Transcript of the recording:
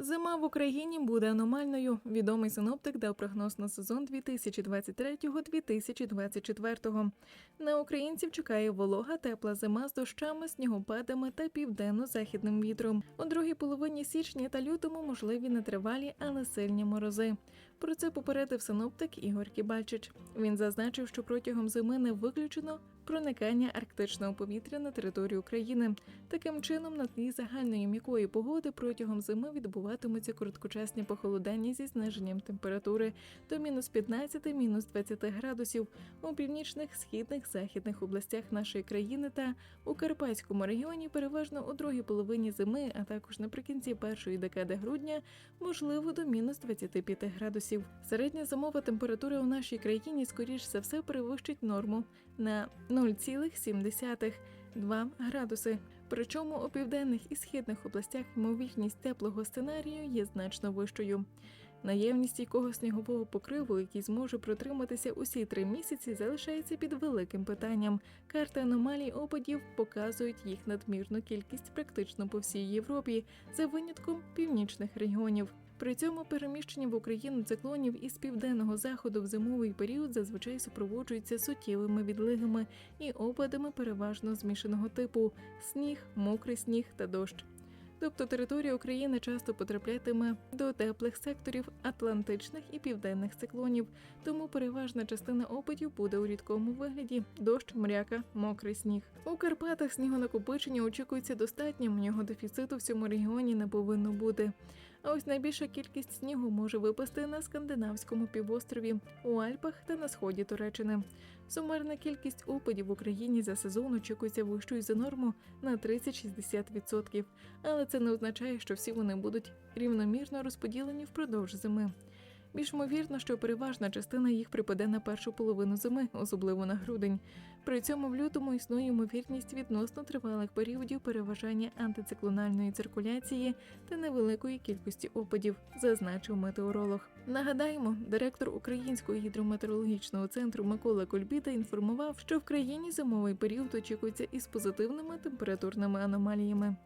Зима в Україні буде аномальною. Відомий синоптик дав прогноз на сезон 2023-2024. На українців чекає волога, тепла зима з дощами, снігопадами та південно-західним вітром. У другій половині січня та лютому можливі нетривалі, але сильні морози. Про це попередив синоптик Ігор Кібальчич. Він зазначив, що протягом зими не виключено проникання арктичного повітря на територію України. Таким чином, на тлі загальної м'якої погоди протягом зими відбуватимуться короткочасні похолодання зі зниженням температури до мінус 15 мінус 20 градусів у північних, східних, західних областях нашої країни та у Карпатському регіоні переважно у другій половині зими, а також наприкінці першої декади грудня, можливо до мінус 25 градусів. Середня зимова температура у нашій країні скоріш за все перевищить норму на 0,7 2 градуси. Причому у південних і східних областях ймовірність теплого сценарію є значно вищою. Наявність якого снігового покриву, який зможе протриматися усі три місяці, залишається під великим питанням. Карти аномалій опадів показують їх надмірну кількість практично по всій Європі, за винятком північних регіонів. При цьому переміщення в Україну циклонів із південного заходу в зимовий період зазвичай супроводжуються суттєвими відлигами і опадами переважно змішаного типу сніг, мокрий сніг та дощ. Тобто територія України часто потраплятиме до теплих секторів атлантичних і південних циклонів, тому переважна частина опадів буде у рідкому вигляді дощ, мряка, мокрий сніг. У Карпатах снігонакопичення очікується достатньо, його дефіциту в цьому регіоні не повинно бути. А ось найбільша кількість снігу може випасти на скандинавському півострові, у Альпах та на сході Туреччини. Сумарна кількість опадів в Україні за сезон очікується вищою за норму на 30-60%, але це не означає, що всі вони будуть рівномірно розподілені впродовж зими. Більш ймовірно, що переважна частина їх припаде на першу половину зими, особливо на грудень. При цьому в лютому існує ймовірність відносно тривалих періодів переважання антициклональної циркуляції та невеликої кількості опадів, зазначив метеоролог. Нагадаємо, директор Українського гідрометеорологічного центру Микола Кульбіта інформував, що в країні зимовий період очікується із позитивними температурними аномаліями.